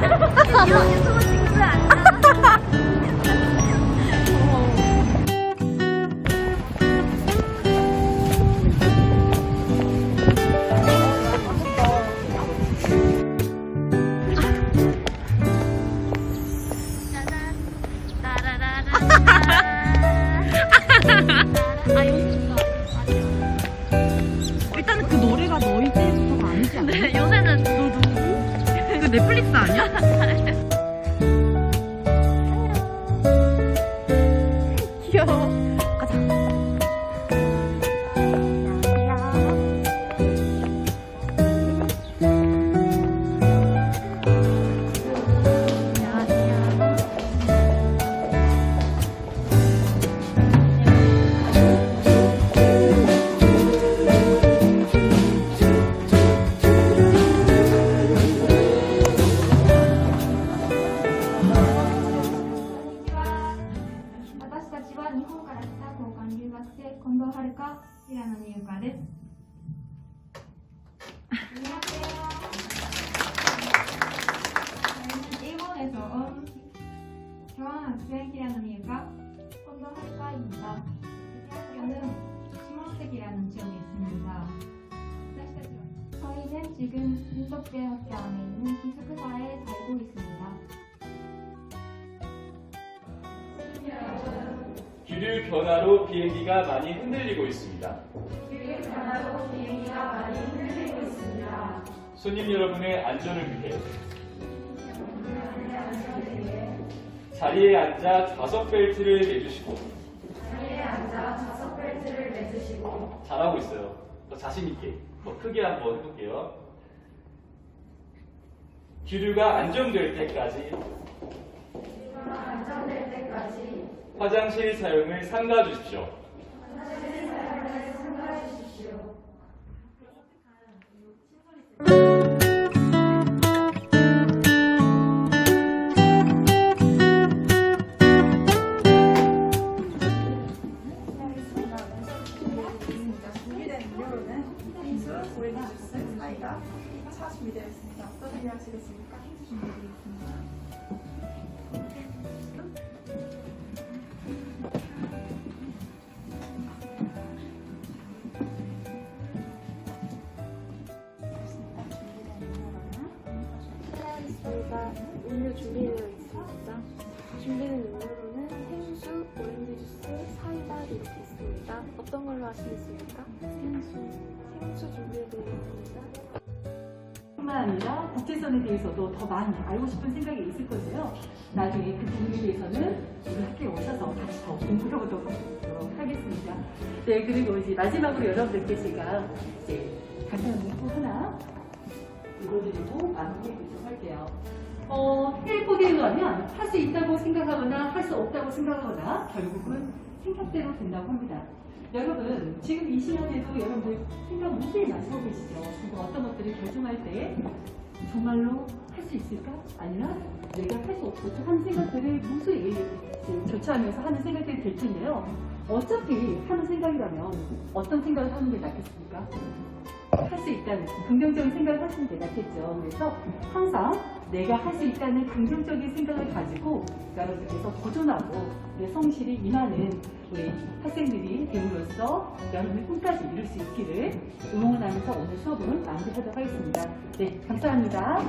哈哈哈哈哈 넷플릭스 아니야? は日本から来た交換留学生近藤遥平野美優香です。안녕하세요. 저희는 일본에서 온 교환학생 히라노 미유카, 콘도 하루카입니다. 학교는 시몬스택이라는 지역에 있습니다. 저희는 지금 인덕대 학교 안에 있는 기숙사에 살고 있습니다. 기류 변화로 비행기가 많이 흔들리고 있습니다. 손님 여러분의 안전을 위해 자리에 앉아 좌석 벨트를 매주시고 잘하고 있어요. 더 자신 있게 더 크게 한번 해볼게요. 기류가 안정될 때까지 화장실 사용을 삼가 주십시오. 차 준비되어 있습니다. 어떤 준비하시겠습니까? 음료 준비되어 있습니다. 준비된 음료로는 생수, 오렌지 주스, 사이다 이렇게 있습니다. 어떤 걸로 하시겠습니까? 생수. 생수 준비되어 있습니다. 뿐만 아니라 국제선에 대해서도 더 많이 알고 싶은 생각이 있을 건데요. 나중에 그 부분에 대해서는 우리 학교에 오셔서 다시 더 공부해보도록 하겠습니다. 네, 그리고 이제 마지막으로 여러분들께 제가 이제 문구 하나 읽어드리고 할게요. 어, 해보기로 하면 할 수 있다고 생각하거나 할 수 없다고 생각하거나 결국은 생각대로 된다고 합니다. 여러분, 지금 이 시간에도 여러분들 생각 많이 하고 계시죠? 그리고 어떤 것들을 결정할 때 정말로 할 수 있을까? 아니면 내가 할 수 없을까? 하는 생각들을 무수히 교차하면서 하는 생각들이 될 텐데요. 어차피 하는 생각이라면 어떤 생각을 하는 게 낫겠습니까? 할 수 있다는 긍정적인 생각을 하시는 게 낫겠죠. 그래서 항상 내가 할 수 있다는 긍정적인 생각을 가지고 여러분들께서 도전하고 우리 성실히 임하는 우리 학생들이 됨으로써 여러분의 꿈까지 이룰 수 있기를 응원하면서 오늘 수업은 마무리하도록 하겠습니다. 네, 감사합니다.